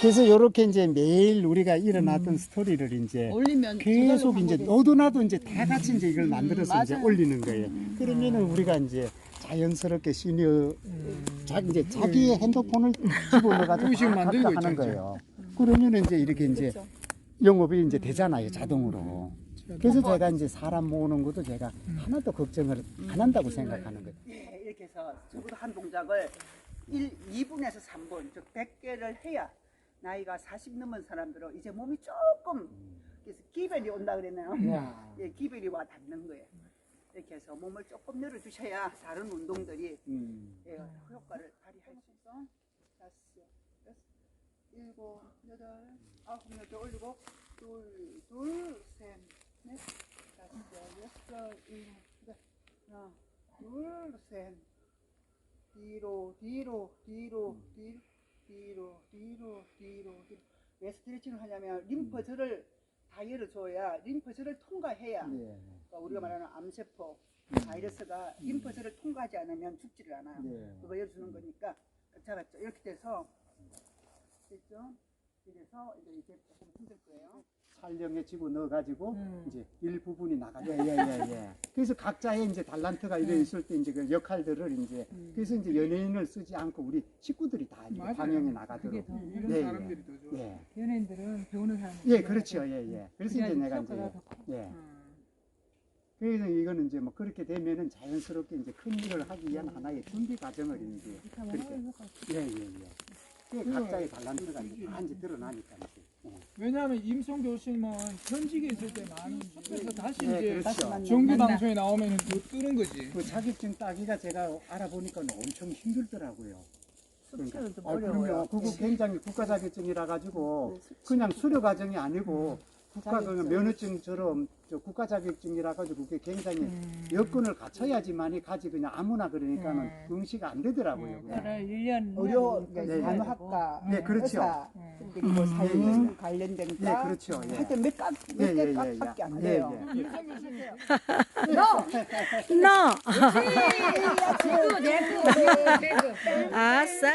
그래서 이렇게 이제 매일 우리가 일어났던 스토리를 이제 올리면 계속 저절로 이제 너도 나도 이제 다 같이 이제 이걸 만들어서 이제 맞아요. 올리는 거예요. 그러면은 우리가 이제 자연스럽게 시니어 자 이제 자기의 핸드폰을 집어넣어가지고 다 만들고 하는 있죠, 거예요. 그러면은 이제 이렇게 이제 그렇죠. 영업이 이제 되잖아요 자동으로. 그래서 제가 이제 사람 모으는 것도 제가 하나도 걱정을 안 한다고 생각하는 거예요. 예, 이렇게 해서 적어도 한 동작을 1, 2분에서 3분, 즉 100개를 해야 나이가 40 넘은 사람들은 이제 몸이 조금 그래서 기별이 온다 그랬나요? 예, 기별이 와 닿는 거예요. 이렇게 해서 몸을 조금 열어주셔야 다른 운동들이 음. 예, 효과를 발휘할 수 있어. 다섯, 여섯, 일곱, 여덟, 아홉 이렇게 올리고 둘, 둘, 셋, 넷, 다섯, 여섯, 일곱, 여덟, 하나, 둘, 셋, 뒤로, 뒤로, 뒤로, 뒤로, 뒤로, 뒤로, 뒤로, 뒤로. 왜 스트레칭을 하냐면 림프절을 다 열어줘야 림프절을 통과해야 네. 그러니까 우리가 말하는 암세포 바이러스가 림프절을 통과하지 않으면 죽지를 않아요. 네. 그거 열어주는 거니까 잡았죠. 이렇게 돼서 됐죠. 이래서 이제 이제 조금 힘들 거예요. 촬영에 집어 넣어가지고 이제 일부분이 나가죠. 예예 예. 그래서 각자의 이제 달란트가 이래 있을 때 이제 그 역할들을 이제 그래서 이제 연예인을 쓰지 않고 우리 식구들이 다 이제 맞아요. 방영에 나가도록. 이런 예, 사람들이 더 좋아. 예. 연예인들은 배우는 사람. 예, 그렇죠. 예, 예. 그래서 이제 내가 이제 더 커. 예. 그래서 이거는 이제 뭐 그렇게 되면은 자연스럽게 이제 큰 일을 하기 위한 하나의 준비 과정을 이제 그렇게 예, 예, 예. 그 각자의 다 이제 드러나니까 이제. 예. 왜냐하면 임성 교수님은 현직에 있을 때 많은 숲에서 다시 예, 이제 그렇죠. 정규 만나. 방송에 나오면 더 뜨는 거지. 그 자격증 따기가 제가 알아보니까 엄청 힘들더라고요. 좀 아, 어려워요. 그럼요. 그거 굉장히 국가 자격증이라 가지고 네. 그냥 수료 과정이 아니고 국가 그. 면허증처럼 저 국가 자격증이라 가지고 그게 굉장히 음. 여건을 갖춰야지만이 가지 그냥 아무나 그러니까는 음. 응시가 안 되더라고요. 음. 그래 1년 의료, 네, 네. 간호학과, 네, 그렇죠. 의사, 음. 그리고 사회적 관련된 예, 과 그렇죠. 예. 하여튼 몇 각, 예, 몇개 예, 예, 값밖에 예. 안 예, 돼요. 예. 임성 교수님 너 대구 대구 대구. 아싸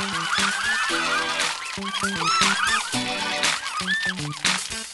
Thank you.